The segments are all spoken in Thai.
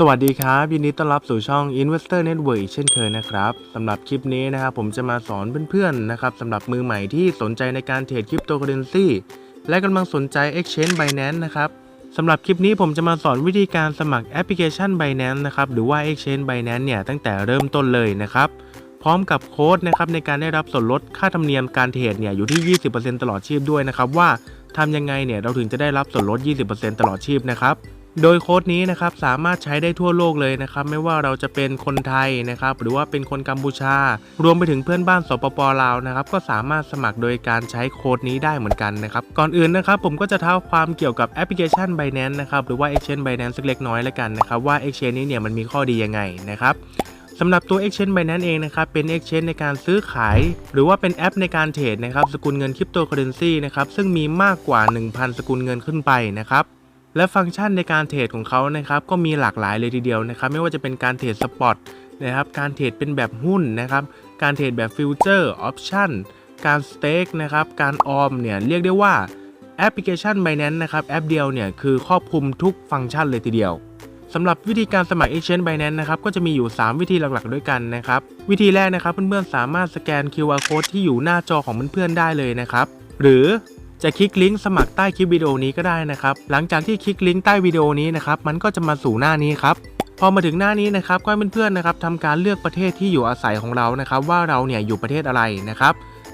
สวัสดีครับยินดีต้อนรับสู่ช่อง Investor Network อีกเช่นเคยนะครับสำหรับคลิปนี้นะครับผมจะมาสอนเพื่อนๆนะครับสำหรับมือใหม่ที่สนใจในการเทรดคริปโตเคอเรนซีและกำลังสนใจ Exchange Binance นะครับสำหรับคลิปนี้ผมจะมาสอนวิธีการสมัครแอปพลิเคชัน Binance นะครับหรือว่า Exchange Binance เนี่ยตั้งแต่เริ่มต้นเลยนะครับพร้อมกับโค้ดนะครับในการได้รับส่วนลดค่าธรรมเนียมการเทรดเนี่ยอยู่ที่ 20%ตลอดชีพด้วยนะครับว่าทำยังไงเนี่ยเราถึงจะได้รับส่วนลด 20%ตลอดชีพนะครับ โดยโค้ดนี้นะครับสามารถใช้ได้ทั่วโลกเลยนะครับไม่ว่าเราจะเป็นคนไทยนะครับหรือว่าเป็นคนกัมพูชา รวมไปถึงเพื่อนบ้านสปปลาวนะครับก็สามารถสมัครโดยการใช้โค้ดนี้ได้เหมือนกันนะครับก่อนอื่นนะครับผมก็จะเท้าความเกี่ยวกับแอปพลิเคชัน Binance นะครับหรือว่า Exchange Binance สักเล็กน้อยแล้วกันนะครับว่า Exchange นี้เนี่ยมันมีข้อดียังไงนะครับสำหรับตัว Exchange Binance เองนะครับเป็น Exchange ในการซื้อขาย หรือว่าเป็นแอปในการเทรดนะครับสกุลเงินคริปโตเคอเรนซีนะครับซึ่งมีมากกว่า 1,000 สกุลเงินขึ้นไปนะครับ และฟังก์ชันในการเทรดของเขานะครับก็มีหลากหลายเลยทีเดียวนะครับไม่ว่าจะเป็นการเทรดสปอตนะครับการเทรดเป็นแบบหุ้นนะครับการเทรดแบบฟิวเจอร์ออปชั่นการสเต็กนะครับการออมเนี่ยเรียกได้ว่าแอปพลิเคชัน Binance นะครับแอปเดียวเนี่ยคือครอบคลุมทุกฟังก์ชันเลยทีเดียวสำหรับวิธีการสมัคร Exchange Binance นะครับก็จะมีอยู่ 3 วิธีหลักๆด้วยกันนะครับวิธีแรกนะครับเพื่อนๆสามารถสแกน QR code ที่อยู่หน้าจอของเพื่อนๆได้เลยนะครับหรือ จะคลิกลิงก์สมัครใต้คลิปวิดีโอนี้ก็ได้นะครับ หลังจากที่คลิกลิงก์ใต้วิดีโอนี้นะครับ มันก็จะมาสู่หน้านี้ครับพอมาถึงหน้านี้นะครับก็ให้เพื่อนๆนะครับทำการเลือกประเทศที่อยู่อาศัยของเรานะครับ ว่าเราเนี่ยอยู่ประเทศอะไรนะครับ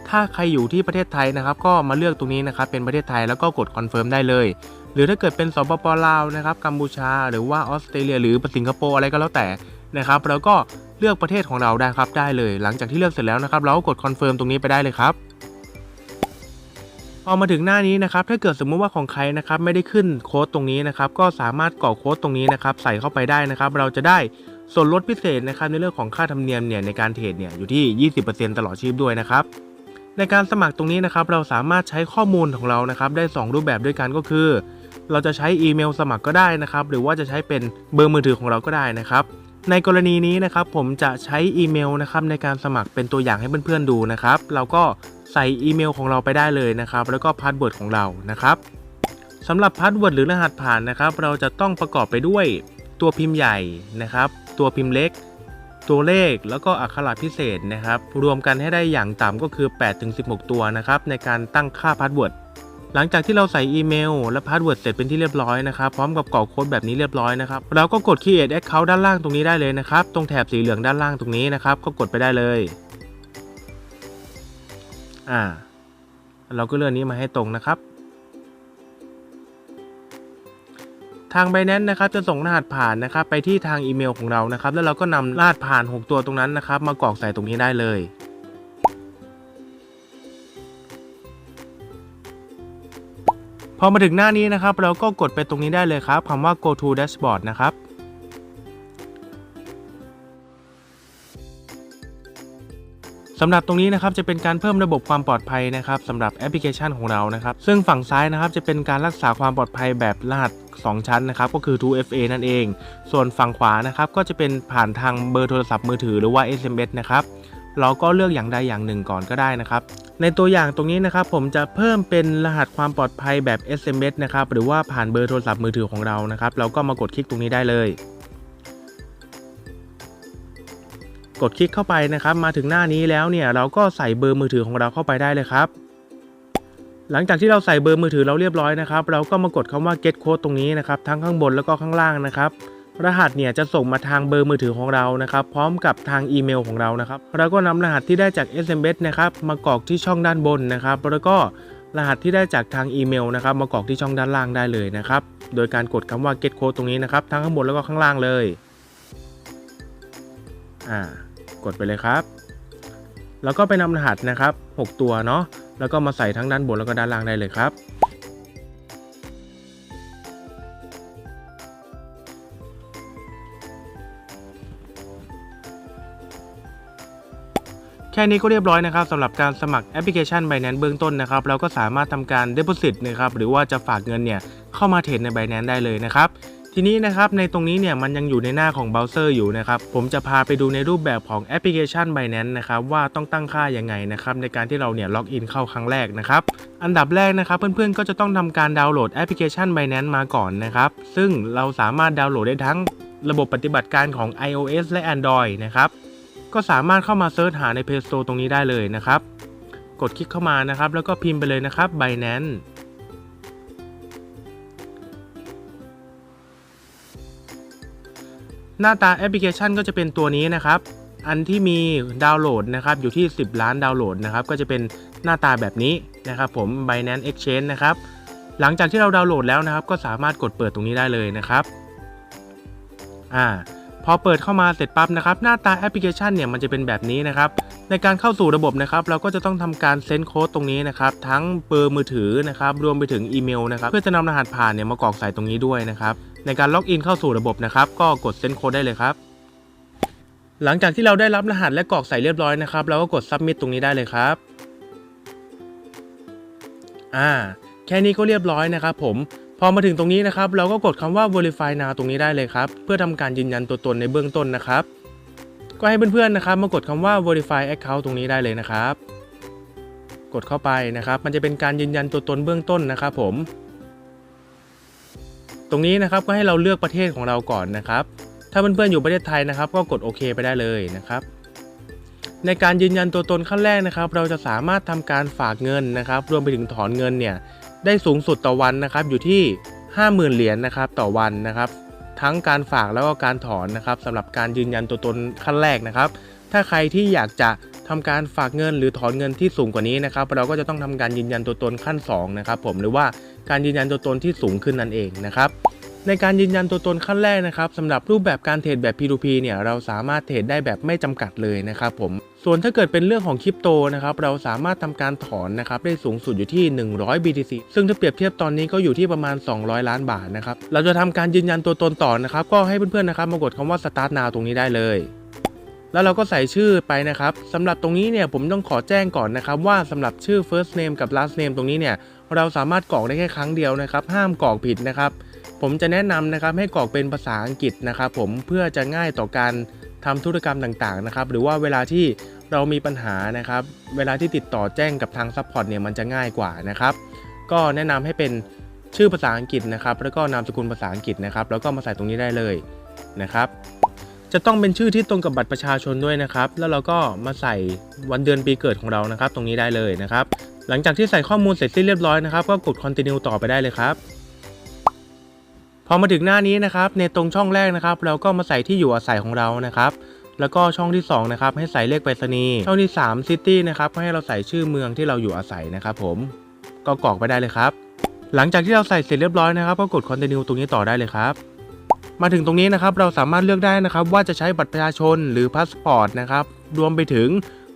ถ้าใครอยู่ที่ประเทศไทยนะครับ ก็มาเลือกตรงนี้นะครับ เป็นประเทศไทยแล้วก็กดคอนเฟิร์มได้เลย หรือถ้าเกิดเป็นสปปลาวนะครับกัมพูชา หรือว่าออสเตรเลีย หรือสิงคโปร์อะไรก็แล้วแต่นะครับเราก็เลือกประเทศของเราได้ครับได้เลย หลังจากที่เลือกเสร็จแล้วนะครับ เราก็กดคอนเฟิร์มตรงนี้ไปได้เลยครับ พอมาถึงหน้านี้นะครับถ้าเกิดสมมุติว่าของใครนะครับไม่ได้ขึ้นโค้ดตรงนี้นะครับก็สามารถกรอกโค้ดตรงนี้นะครับใส่เข้าไปได้นะครับ เราจะได้ส่วนลดพิเศษนะครับในเรื่องของค่าธรรมเนียมเนี่ยในการเทรดเนี่ยอยู่ที่ 20%ตลอดชีพด้วยนะครับในการสมัครตรงนี้นะครับเราสามารถใช้ข้อมูลของเรานะครับได้ 2 รูปแบบด้วยกันก็คือ เราจะใช้อีเมลสมัครก็ได้นะครับหรือว่าจะใช้เป็นเบอร์มือถือของเราก็ได้นะครับในกรณีนี้นะครับผมจะใช้อีเมลนะครับในการสมัครเป็นตัวอย่างให้เพื่อนๆดูนะครับเราก็ ใส่อีเมลของเราไปได้เลยนะครับ แล้วก็พาสเวิร์ดของเรานะครับสำหรับพาสเวิร์ดหรือรหัสผ่านนะครับ เราจะต้องประกอบไปด้วยตัวพิมพ์ใหญ่นะครับ ตัวพิมพ์เล็ก ตัวเลขแล้วก็อักขระพิเศษนะครับ รวมกันให้ได้อย่างต่ำก็คือ 8-16 ตัวนะครับ ในการตั้งค่าพาสเวิร์ดหลังจากที่เราใส่อีเมลและพาสเวิร์ดเสร็จเป็นที่เรียบร้อยนะครับ พร้อมกับกรอกโค้ดแบบนี้เรียบร้อยนะครับ เราก็กด create account ด้านล่างตรงนี้ได้เลยนะครับ ตรงแถบสีเหลืองด้านล่างตรงนี้นะครับ ก็กดไปได้เลย อ่า เราก็เลื่อนนี้มาให้ตรงนะครับ ทาง Binance นะครับจะส่งรหัสผ่านนะครับ ไปที่ทางอีเมลของเรานะครับ แล้วเราก็นำรหัสผ่าน 6 ตัวตรงนั้นนะครับ มากรอกใส่ตรงนี้ได้เลยพอมาถึงหน้านี้นะครับ เราก็กดไปตรงนี้ได้เลยครับคำว่า go to dashboard นะครับำหรับตรงนี้นะครับจะเป็นการเพิ่มระบบความปลอดภัยนะครับสำหรับแอปพลิเคชันของเรานะครับซึ่งฝั่งซ้ายนะครับจะเป็นการรักษาความปลอดภัยแบบรหัส2 ชั้นนะครับก็คือ 2FA นั่นเอง ส่วนฝั่งขวานะครับก็จะเป็นผ่านทางเบอร์โทรศัพท์มือถือหรือว่า SMS นะครับเราก็เลือกอย่างใดอย่างหนึ่งก่อนก็ได้นะครับ ในตัวอย่างตรงนี้นะครับผมจะเพิ่มเป็นรหัสความปลอดภัยแบบ SMS นะครับหรือว่าผ่านเบอร์โทรศัพท์มือถือของเรานะครับเราก็มากดคลิกตรงนี้ได้เลย ดคลิกเข้าไปนะครับ มาถึงหน้านี้แล้วเนี่ยเราก็ใส่เบอร์มือถือของเราเข้าไปได้เลยครับ หลังจากที่เราใส่เบอร์มือถือเราเรียบร้อยนะครับ เราก็มากดคำว่า get code ตรงนี้นะครับ ทั้งข้างบนแล้วก็ข้างล่างนะครับรหัสเนี่ยจะส่งมาทางเบอร์มือถือของเรานะครับ พร้อมกับทางอีเมลของเรานะครับ เราก็นำรหัสที่ได้จาก SMS นะครับ มากรอกที่ช่องด้านบนนะครับ แล้วก็รหัสที่ได้จากทางอีเมลนะครับ มากรอกที่ช่องด้านล่างได้เลยนะครับ โดยการกดคำว่า get code ตรงนี้นะครับ ทั้งข้างบนแล้วก็ข้างล่างเลย อ่า กดไปเลยครับ แล้วก็ไปนำรหัสนะครับ 6 ตัวเนาะแล้วก็มาใส่ทั้งด้านบนแล้วก็ด้านล่างได้เลยครับ แค่นี้ก็เรียบร้อยนะครับสำหรับการสมัครแอปพลิเคชัน Binance เบื้องต้นนะครับเราก็สามารถทำการ Deposit นะครับหรือว่าจะฝากเงินเนี่ยเข้ามาเทรดใน Binance ได้เลยนะครับ ทีนี้นะครับในตรงนี้เนี่ยมันยังอยู่ในหน้าของเบราว์เซอร์อยู่นะครับผมจะพาไปดูในรูปแบบของแอปพลิเคชัน Binance นะครับว่าต้องตั้งค่ายังไงนะครับในการที่เราเนี่ยล็อกอินเข้าครั้งแรกนะครับอันดับแรกนะครับเพื่อนๆก็จะต้องทำการดาวน์โหลดแอปพลิเคชัน Binance มาก่อนนะครับซึ่งเราสามารถดาวน์โหลดได้ทั้งระบบปฏิบัติการของ iOS และ Android นะครับก็สามารถเข้ามาเซิร์ชหาใน Play Store ตรงนี้ได้เลยนะครับกดคลิกเข้ามานะครับแล้วก็พิมพ์ไปเลยนะครับ Binance หน้าตาแอปพลิเคชันก็จะเป็นตัวนี้นะครับ อันที่มีดาวน์โหลดนะครับอยู่ที่ 10 ล้านดาวน์โหลดนะครับก็จะเป็นหน้าตาแบบนี้นะครับผม Binance Exchange นะครับหลังจากที่เราดาวน์โหลดแล้วนะครับ ก็สามารถกดเปิดตรงนี้ได้เลยนะครับอ่าพอเปิดเข้ามาเสร็จปั๊บนะครับหน้าตาแอปพลิเคชันเนี่ยมันจะเป็นแบบนี้นะครับ ในการเข้าสู่ระบบนะครับ เราก็จะต้องทำการเซ็นโค้ดตรงนี้นะครับ ทั้งเบอร์มือถือนะครับ รวมไปถึงอีเมลนะครับ เพื่อจะนำรหัสผ่านเนี่ยมากรอกใส่ตรงนี้ด้วยนะครับ ในการล็อกอินเข้าสู่ระบบนะครับ ก็กดเซ็นโค้ดได้เลยครับ หลังจากที่เราได้รับรหัสและกรอกใส่เรียบร้อยนะครับ เราก็กด submit ตรงนี้ได้เลยครับ อ่า แค่นี้ก็เรียบร้อยนะครับผม พอมาถึงตรงนี้นะครับ เราก็กดคำว่า verify now ตรงนี้ได้เลยครับ เพื่อทำการยืนยันตัวตนในเบื้องต้นนะครับ ก็ให้เพื่อนๆนะครับ มากดคำว่า verify account ตรงนี้ได้เลยนะครับ กดเข้าไปนะครับ มันจะเป็นการยืนยันตัวตนเบื้องต้นนะครับผม ตรงนี้นะครับก็ให้เราเลือกประเทศของเราก่อนนะครับ ถ้าเพื่อนๆอยู่ประเทศไทยนะครับ ก็กดโอเคไปได้เลยนะครับ ในการยืนยันตัวตนขั้นแรกนะครับ เราจะสามารถทำการฝากเงินนะครับ รวมไปถึงถอนเงินเนี่ยได้สูงสุดต่อวันนะครับ อยู่ที่ 50,000 เหรียญนะครับต่อวันนะครับ ทั้งการฝากแล้วก็การถอนนะครับสำหรับการยืนยันตัวตนขั้นแรกนะครับ ถ้าใครที่อยากจะ ทำการฝากเงินหรือถอนเงินที่สูงกว่านี้นะครับเราก็จะต้องทำการยืนยันตัวตนขั้น2นะครับผมหรือว่าการยืนยันตัวตนที่สูงขึ้นนั่นเองนะครับในการยืนยันตัวตนขั้นแรกนะครับสำหรับรูปแบบการเทรดแบบ P2P เนี่ยเราสามารถเทรดได้แบบไม่จำกัดเลยนะครับผมส่วนถ้าเกิดเป็นเรื่องของคริปโตนะครับเราสามารถทำการถอนนะครับได้สูงสุดอยู่ที่ 100 BTC ซึ่งถ้าเปรียบเทียบตอนนี้ก็อยู่ที่ประมาณ 200 ล้านบาทนะครับเราจะทำการยืนยันตัวตนต่อนะครับก็ให้เพื่อนๆนะครับมากดคำว่า start now ตรงนี้ได้เลย แล้วเราก็ใส่ชื่อไปนะครับสำหรับตรงนี้เนี่ยผมต้องขอแจ้งก่อนนะครับว่าสำหรับชื่อ first name กับ last name ตรงนี้เนี่ยเราสามารถกรอกได้แค่ครั้งเดียวนะครับ ห้ามกรอกผิดนะครับ ผมจะแนะนำนะครับให้กรอกเป็นภาษาอังกฤษนะครับ ผมเพื่อจะง่ายต่อการทำธุรกรรมต่างๆนะครับ หรือว่าเวลาที่เรามีปัญหานะครับ เวลาที่ติดต่อแจ้งกับทางซัพพอร์ตเนี่ยมันจะง่ายกว่านะครับ ก็แนะนำให้เป็นชื่อภาษาอังกฤษนะครับ แล้วก็นามสกุลภาษาอังกฤษนะครับ แล้วก็มาใส่ตรงนี้ได้เลยนะครับ จะต้องเป็นชื่อที่ตรงกับบัตรประชาชนด้วยนะครับ แล้วเราก็มาใส่วันเดือนปีเกิดของเรานะครับ ตรงนี้ได้เลยนะครับ หลังจากที่ใส่ข้อมูลเสร็จสิ้นเรียบร้อยนะครับ ก็กด continue ต่อไปได้เลยครับ พอมาถึงหน้านี้นะครับ ในตรงช่องแรกนะครับ เราก็มาใส่ที่อยู่อาศัยของเรานะครับ แล้วก็ช่องที่2นะครับ ให้ใส่เลขไปรษณีย์ ช่องที่3 City นะครับ ก็ให้เราใส่ชื่อเมืองที่เราอยู่อาศัยนะครับผม ก็กรอกไปได้เลยครับ หลังจากที่เราใส่เสร็จเรียบร้อยนะครับ ก็กด continue ตรงนี้ต่อได้เลยครับ มาถึงตรงนี้นะครับเราสามารถเลือกได้นะครับว่าจะใช้บัตรประชาชนหรือพาสปอร์ตนะครับรวมไปถึง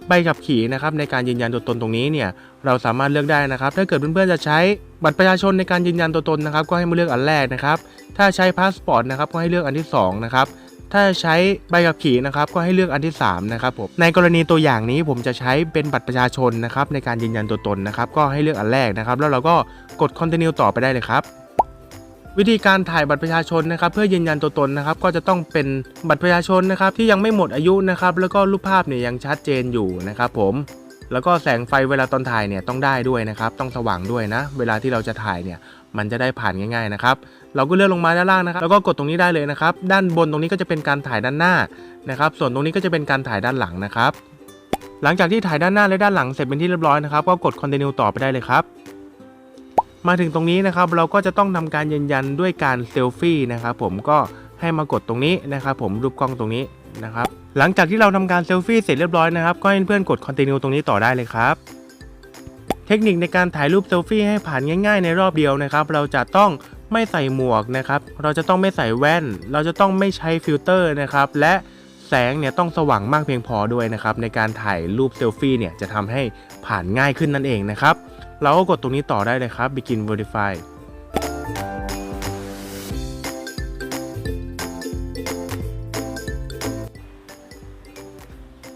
ใบขับขี่นะครับในการยืนยันตัวตนตรงนี้เนี่ยเราสามารถเลือกได้นะครับ ถ้าเกิดเพื่อนๆจะใช้บัตรประชาชนในการยืนยันตัวตนนะครับ ก็ให้มาเลือกอันแรกนะครับ ถ้าใช้พาสปอร์ตนะครับก็ให้เลือกอันที่สองนะครับถ้าใช้ใบขับขี่นะครับก็ให้เลือกอันที่สามนะครับผมในกรณีตัวอย่างนี้ผมจะใช้เป็นบัตรประชาชนนะครับในการยืนยันตัวตนนะครับ ก็ให้เลือกอันแรกนะครับ แล้วเราก็กด continue ต่อไปได้เลยครับ วิธีการถ่ายบัตรประชาชนนะครับเพื่อยืนยันตัวตนนะครับก็จะต้องเป็นบัตรประชาชนนะครับที่ยังไม่หมดอายุนะครับแล้วก็รูปภาพเนี่ยยังชัดเจนอยู่นะครับผมแล้วก็แสงไฟเวลาตอนถ่ายเนี่ยต้องได้ด้วยนะครับ ต้องสว่างด้วยนะ เวลาที่เราจะถ่ายเนี่ยมันจะได้ผ่านง่ายๆนะครับ เราก็เลื่อนลงมาด้านล่างนะครับ แล้วก็กดตรงนี้ได้เลยนะครับ ด้านบนตรงนี้ก็จะเป็นการถ่ายด้านหน้านะครับ ส่วนตรงนี้ก็จะเป็นการถ่ายด้านหลังนะครับ หลังจากที่ถ่ายด้านหน้าและด้านหลังเสร็จเป็นที่เรียบร้อยนะครับ ก็กด continue ต่อไปได้เลยครับ มาถึงตรงนี้นะครับเราก็จะต้องทำการยืนยันด้วยการเซลฟี่นะครับผมก็ให้มากดตรงนี้นะครับผมรูปกล้องตรงนี้นะครับหลังจากที่เราทำการเซลฟี่เสร็จเรียบร้อยนะครับ ก็ให้เพื่อนกด continue ตรงนี้ต่อได้เลยครับ เทคนิคในการถ่ายรูปเซลฟี่ให้ผ่านง่ายๆ ในรอบเดียวนะครับ เราจะต้องไม่ใส่หมวกนะครับ เราจะต้องไม่ใส่แว่น เราจะต้องไม่ใช้ฟิลเตอร์นะครับ และแสงเนี่ยต้องสว่างมากเพียงพอด้วยนะครับ ในการถ่ายรูปเซลฟี่เนี่ยจะทำให้ผ่านง่ายขึ้นนั่นเองนะครับ เราก็กดตรงนี้ต่อได้เลยครับ begin verify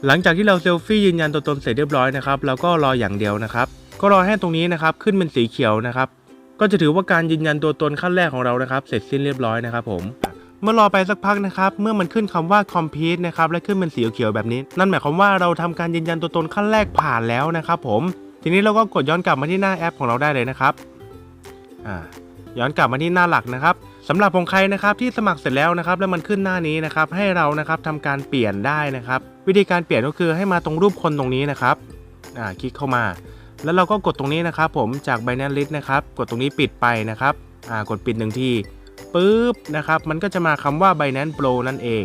หลังจากที่เราเซลฟี่ยืนยันตัวตนเสร็จเรียบร้อยนะครับเราก็รออย่างเดียวนะครับ ก็รอให้ตรงนี้นะครับขึ้นเป็นสีเขียวนะครับ ก็จะถือว่าการยืนยันตัวตนขั้นแรกของเรานะครับ เสร็จสิ้นเรียบร้อยนะครับผมเมื่อรอไปสักพักนะครับ เมื่อมันขึ้นคำว่า complete นะครับ และขึ้นเป็นสีเขียวแบบนี้ นั่นหมายความว่าเราทำการยืนยันตัวตนขั้นแรกผ่านแล้วนะครับผม ทีนี้เราก็กดย้อนกลับมาที่หน้าแอปของเราได้เลยนะครับย้อนกลับมาที่หน้าหลักนะครับสำหรับของใครนะครับที่สมัครเสร็จแล้วนะครับ แล้วมันขึ้นหน้านี้นะครับ ให้เรานะครับทำการเปลี่ยนได้นะครับ วิธีการเปลี่ยนก็คือให้มาตรงรูปคนตรงนี้นะครับอ่าคลิกเข้ามา แล้วเราก็กดตรงนี้นะครับ ผมจาก Binance List นะครับ กดตรงนี้ปิดไปนะครับอ่ากดปิดหนึ่งทีปุ๊บนะครับมันก็จะมาคำว่า Binance Pro นั่นเอง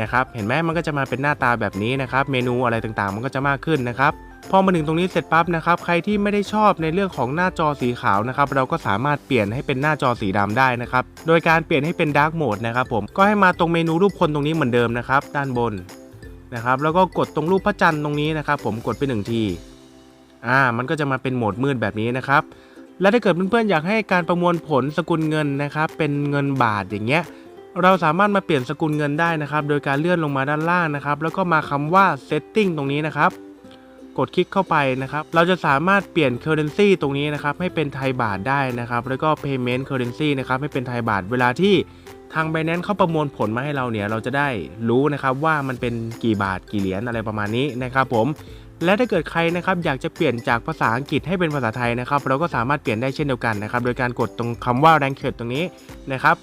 นะครับเห็นไหมมันก็จะมาเป็นหน้าตาแบบนี้นะครับ เมนูอะไรต่างๆ มันก็จะมากขึ้นนะครับ พอมาถึงตรงนี้เสร็จปั๊บนะครับใครที่ไม่ได้ชอบในเรื่องของหน้าจอสีขาวนะครับเราก็สามารถเปลี่ยนให้เป็นหน้าจอสีดำได้นะครับโดยการเปลี่ยนให้เป็น Dark Mode นะครับผมก็ให้มาตรงเมนูรูปคนตรงนี้เหมือนเดิมนะครับด้านบนนะครับแล้วก็กดตรงรูปพระจันทร์ตรงนี้นะครับผมกดไปหนึ่งทีอ่ามันก็จะมาเป็นโหมดมืดแบบนี้นะครับและถ้าเกิดเพื่อนๆอยากให้การประมวลผลสกุลเงินนะครับเป็นเงินบาทอย่างเงี้ยเราสามารถมาเปลี่ยนสกุลเงินได้นะครับ โดยการเลื่อนลงมาด้านล่างนะครับ แล้วก็มาคำว่า setting ตรงนี้นะครับ กดคลิกเข้าไปนะครับ เราจะสามารถเปลี่ยน currency ตรงนี้นะครับให้เป็นไทยบาทได้นะครับ แล้วก็ payment currency นะครับให้เป็นไทยบาทเวลาที่ทาง Binance เขาประมวลผลมาให้เราเนี่ย เราจะได้รู้นะครับว่ามันเป็นกี่บาทกี่เหรียญอะไรประมาณนี้นะครับผม และถ้าเกิดใครนะครับอยากจะเปลี่ยนจากภาษาอังกฤษให้เป็นภาษาไทยนะครับ เราก็สามารถเปลี่ยนได้เช่นเดียวกันนะครับ โดยการกดตรงคำว่า rank ตรงนี้นะครับ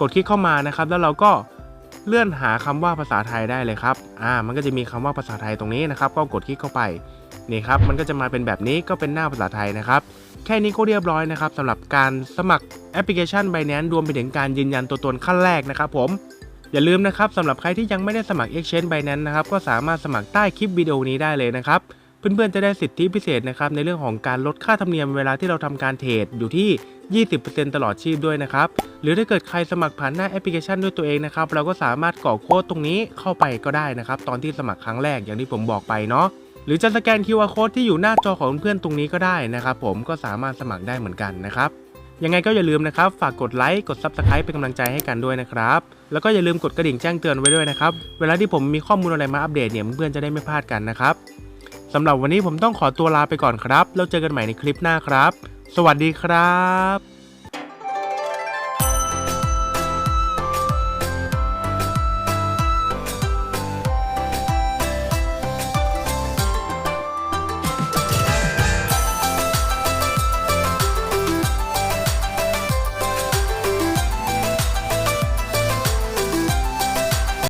กดคลิกเข้ามานะครับ แล้วเราก็ เลื่อนหาคำว่าภาษาไทยได้เลยครับ อ่า มันก็จะมีคำว่าภาษาไทยตรงนี้นะครับ ก็กดคลิกเข้าไป นี่ครับ มันก็จะมาเป็นแบบนี้ ก็เป็นหน้าภาษาไทยนะครับ แค่นี้ก็เรียบร้อยนะครับสำหรับการสมัครแอปพลิเคชัน Binance รวมไปถึงการยืนยันตัวตนขั้นแรกนะครับผม อย่าลืมนะครับสำหรับใครที่ยังไม่ได้สมัคร Exchange Binance นะครับ ก็สามารถสมัครใต้คลิปวิดีโอนี้ได้เลยนะครับ เพื่อนๆจะได้สิทธิพิเศษนะครับในเรื่องของการลดค่าธรรมเนียมเวลาที่เราทำการเทรดอยู่ที่ 20%ตลอดชีพด้วยนะครับ หรือถ้าเกิดใครสมัครผ่านหน้าแอปพลิเคชันด้วยตัวเองนะครับ เราก็สามารถกรอกโค้ดตรงนี้เข้าไปก็ได้นะครับ ตอนที่สมัครครั้งแรกอย่างที่ผมบอกไปเนาะหรือจะสแกน QR code ที่อยู่หน้าจอของเพื่อนตรงนี้ก็ได้นะครับ ผมก็สามารถสมัครได้เหมือนกันนะครับยังไงก็อย่าลืมนะครับ ฝากกดไลค์กด Subscribe เป็นกำลังใจให้กันด้วยนะครับ แล้วก็อย่าลืมกดกระดิ่งแจ้งเตือนไว้ด้วยนะครับ เวลาที่ผมมีข้อมูลอะไรมาอัปเดตเนี่ยเพื่อนๆจะได้ไม่พลาดกันนะครับสำหรับวันนี้ผมต้องขอตัวลาไปก่อนครับ แล้วเจอกันใหม่ในคลิปหน้าครับ สวัสดีครับ